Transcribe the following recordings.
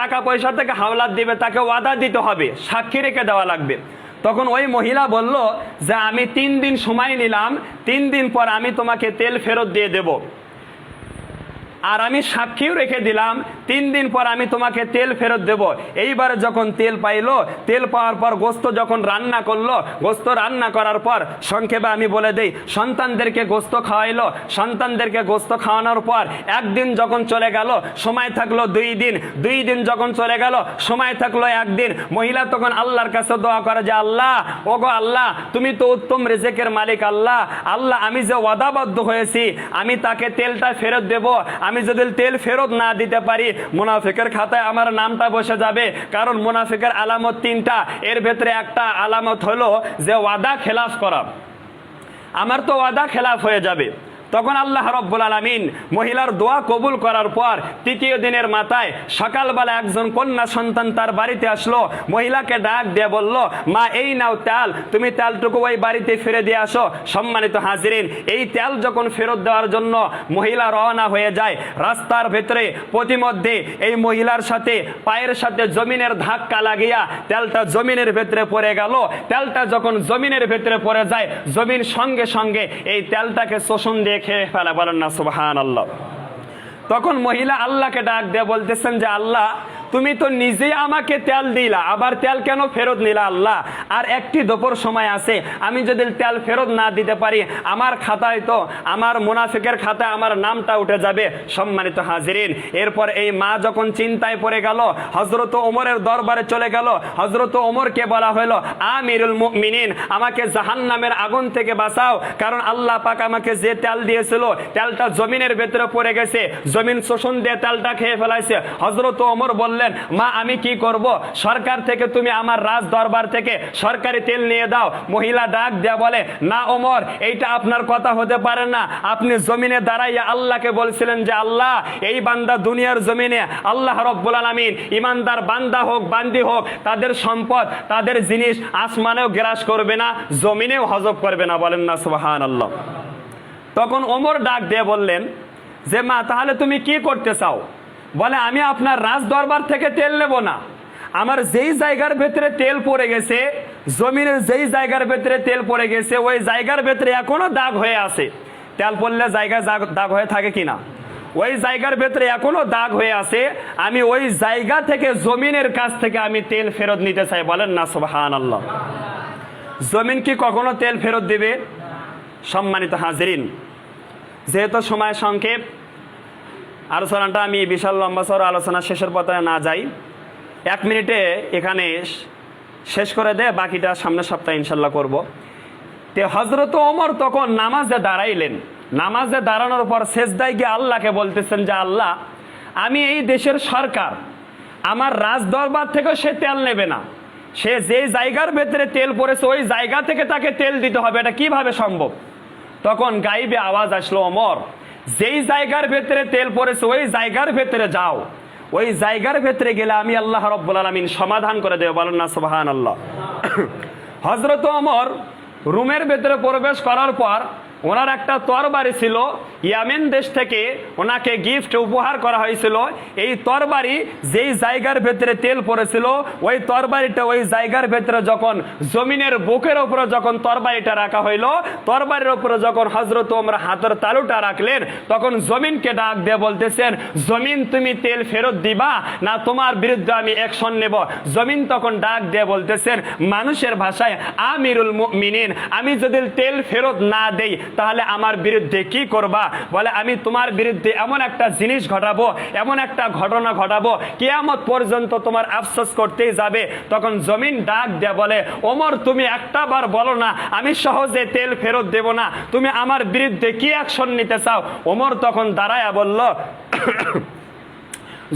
টাকা পয়সা থেকে হাওলাত দিবে, তাকে ওয়াদা দিতে হবে, সাক্ষী রেখে দেওয়া লাগবে। তখন ওই মহিলা বলল যে, আমি তিন দিন সময় নিলাম, তিন দিন পর আমি তোমাকে তেল ফেরত দিয়ে দেব। আর আমি সাক্ষীও রেখে দিলাম, তিন দিন পর আমি তোমাকে তেল ফেরত দেব। এইবারে যখন তেল পাইলো, তেল পাওয়ার পর গোস্ত যখন রান্না করল, গোস্ত রান্না করার পর সংক্ষেপে আমি বলে দেই, সন্তানদেরকে গোস্ত খাওয়াইলো। সন্তানদেরকে গোস্ত খাওয়ানোর পর একদিন যখন চলে গেল, সময় থাকল দুই দিন। দুই দিন যখন চলে গেল, সময় থাকল একদিন। মহিলা তখন আল্লাহর কাছে দোয়া করে যে, আল্লাহ ও গো আল্লাহ, তুমি তো উত্তম রেজেকের মালিক, আল্লাহ। আল্লাহ, আমি যে ওয়াদাবদ্ধ হয়েছি, আমি তাকে তেলটা ফেরত দেব। আমি যদি তেল ফেরত না দিতে পারি, মুনাফিকের খাতায় আমার নামটা বসে যাবে। কারণ মুনাফিকের আলামত তিনটা। এর ভেতরে একটা আলামত হলো যে ওয়াদা খেলাফ করা। আমার তো ওয়াদা খেলাফ হয়ে যাবে। তখন আল্লাহ রব্বুল আলমিন মহিলার দোয়া কবুল করার পর তৃতীয় দিনের মাথায় সকালবেলা একজন কন্যা সন্তান তার বাড়িতে আসলো। মহিলাকে ডাক দিয়ে বলল, মা, এই নাও তেল। তুমি তেলটুকু ওই বাড়িতে ফিরে দিয়ে আসো। সম্মানিত হাজিরিন, এই তেল যখন ফেরত দেওয়ার জন্য মহিলা রওনা হয়ে যায়, রাস্তার ভেতরে প্রতিমধ্যে এই মহিলার সাথে, পায়ের সাথে জমিনের ধাক্কা লাগিয়া তেলটা জমিনের ভেতরে পড়ে গেল। তেলটা যখন জমিনের ভেতরে পড়ে যায় জমিন সঙ্গে সঙ্গে এই তেলটাকে শোষণ দিয়ে খেয়ে ফেলা, বলেন না সুবাহান আল্লাহ তখন মহিলা আল্লাহকে ডাক দিয়ে বলতেছেন যে, আল্লাহ, তুমি তো নিজেই আমাকে তেল দিলা, আবার তেল কেন ফেরত নিলা, আল্লাহ? আর একটি দুপুর সময় আছে। আমি যদি তেল ফেরত না দিতে পারি, আমার খাতায় তো আমার মুনাফিকের খাতায় আমার নামটা উঠে যাবে। সম্মানিত হাজিরিন, এরপর এই মা যখন চিন্তায় পড়ে গেল হজরত ওমরের দরবারে চলে গেল হজরত ওমরকে বলা হলো, আমিরুল মুমিনিন, আমাকে জাহান্নামের আগুন থেকে বাঁচাও, কারণ আল্লাহ পাক আমাকে যে তেল দিয়েছিল, তেলটা জমিনের ভেতরে পড়ে গেছে, জমিন শোষণ দিয়ে তেলটা খেয়ে ফেলাইছে। হজরত ওমর বললেন, মা, আমি কি করব? সরকার থেকে তুমি আমার রাজ দরবার থেকে সরকারি তেল নিয়ে দাও, মহিলা ডাক দেয়া বলে, না ওমর, এইটা আপনার কথা হতে পারে না। আপনি জমিনে দাঁড়াইয়া আল্লাহকে বলছিলেন যে, আল্লাহ, এই বান্দা দুনিয়ার জমিনে, আল্লাহ রব্বুল আলমিন, ইমানদার বান্দা হোক, বান্দি হোক, তাদের সম্পদ, তাদের জিনিস আসমানেও গ্রাস করবে না, জমিনেও হজব করবে না। বলেন না সুবাহান আল্লাহ তখন ওমর ডাক দিয়ে বললেন, যে মা, তাহলে তুমি কি করতে চাও? বলে, আমি আপনার রাজ দরবার থেকে তেল নেব না। আমার যেই জায়গার ভেতরে তেল পড়ে গেছে, জমিনের যেই জায়গার ভেতরে তেল পড়ে গেছে, ওই জায়গার ভেতরে এখনও দাগ হয়ে আছে। তেল পড়লে জায়গা জাগ- দাগ হয়ে থাকে কিনা? ওই জায়গার ভেতরে এখনও দাগ হয়ে আছে, আমি ওই জায়গা থেকে জমিনের কাছ থেকে আমি তেল ফেরত নিতে চাই। বলেন না সুবহান আল্লাহ জমিন কি কখনো তেল ফেরত দিবে? সম্মানিত হাজরিন, যেহেতু সময় সংক্ষেপ, আলোচনাটা আমি বিশাল লম্বা সর আলোচনা শেষের পথে না যাই এক মিনিটে এখানে শেষ করে দে, বাকিটা সামনের সপ্তাহে ইনশাল্লাহ করব। তে হজরত ওমর তখন নামাজে দাঁড়াইলেন। নামাজে দাঁড়ানোর পর শেষদায় গিয়ে আল্লাহকে বলতেছেন যে, আল্লাহ, আমি এই দেশের সরকার। আমার রাজ দরবার থেকেও সে তেল নেবে না। সে যে জায়গার ভেতরে তেল পড়েছে, ওই জায়গা থেকে তাকে তেল দিতে হবে। এটা কীভাবে সম্ভব? তখন গাইবে আওয়াজ আসলো অমর যেই জায়গার ভেতরে তেল পড়েছে, ওই জায়গার ভেতরে যাও। ওই জায়গার ভেতরে গেলে আমি আল্লাহ রব্বুল আলমিন সমাধান করে দেব। বলেন না সোহান আল্লাহ হজরত অমর রুমের ভেতরে প্রবেশ করার পর ওনার একটা তরবারি ছিল, ইয়ামেন দেশ থেকে ওনাকে গিফট উপহার করা হয়েছিল। এই তরবারি যেই জায়গার ভেতরে তেল পড়েছিল, ওই তরবারিটা ওই জায়গার ভেতরে যখন জমিনের বুকের উপরে যখন তরবারিটা রাখা হইল, তরবারির উপরে যখন হজরত ওমরা হাতের তালুটা রাখলেন, তখন জমিনকে ডাক দিয়ে বলতেছেন, জমিন তুমি তেল ফেরত দিবা না তোমার বিরুদ্ধে আমি অ্যাকশন নেব? জমিন তখন ডাক দিয়ে বলতেছেন, মানুষের ভাষায় আমিরুল মিনিন আমি যদি তেল ফেরত না দেই তাহলে আমার বিরুদ্ধে কি করবা? বলে, আমি তোমার বিরুদ্ধে এমন একটা জিনিস ঘটাবো, এমন একটা ঘটনা ঘটাবো, কেয়ামত পর্যন্ত তোমার আফসোস করতেই যাবে। তখন জমিন ডাক দেয়া বলে, ওমর, তুমি একটা বার বলো না, আমি সহজে তেল ফেরত দেব না, তুমি আমার বিরুদ্ধে কি অ্যাকশন নিতে চাও? ওমর তখন দাঁড়ায়া বলল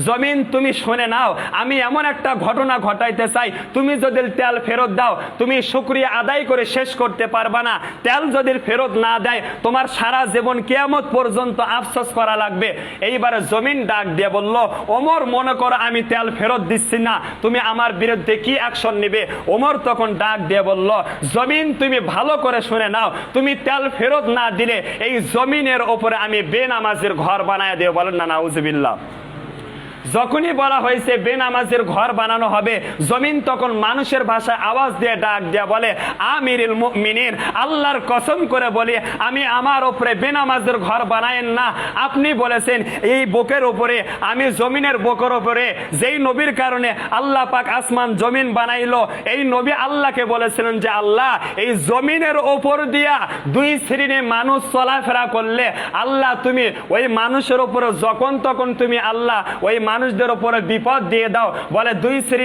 জমিন তুমি শুনে নাও, আমি এমন একটা ঘটনা ঘটাইতে চাই, তুমি যদি তেল ফেরত দাও, তুমি শুক্রিয়া আদায় করে শেষ করতে পারবা না। তেল যদি ফেরত না দেয়, তোমার সারা জীবন কেয়ামত পর্যন্ত আফসোস করা লাগবে। এইবারে জমিন ডাক দিয়ে বলল, ওমর, মনে করো আমি তেল ফেরত দিচ্ছি না, তুমি আমার বিরুদ্ধে কি অ্যাকশন নিবে? ওমর তখন ডাক দিয়ে বলল, জমিন তুমি ভালো করে শুনে নাও, তুমি তেল ফেরত না দিলে এই জমিনের ওপরে আমি বেনামাজির ঘর বানায় দিয়ে বলেন না নাউজবিল্লা যখনই বলা হয়েছে বেনামাজের ঘর বানানো হবে, জমিন তখন মানুষের ভাষায় আওয়াজ দিয়ে ডাক দিয়ে বলে, আমিরুল মুমিনিন, আল্লাহর কসম করে বলি, আমি আমার উপরে বেনামাজের ঘর বানায়েন না। আপনি বলেছেন, এই বুকের উপরে, আমি জমিনের বুকের উপরে, যেই নবীর কারণে আল্লাহ পাক আসমান জমিন বানাইলো, এই নবী আল্লাহকে বলেছিলেন যে, আল্লাহ, এই জমিনের ওপর দিয়া দুই শ্রেণির মানুষ চলাফেরা করলে, আল্লাহ তুমি ওই মানুষের উপরে যখন তখন তুমি আল্লাহ, ওই মানুষদের উপরে বিপদ দিয়ে দাও। বলে দুই শ্রেণি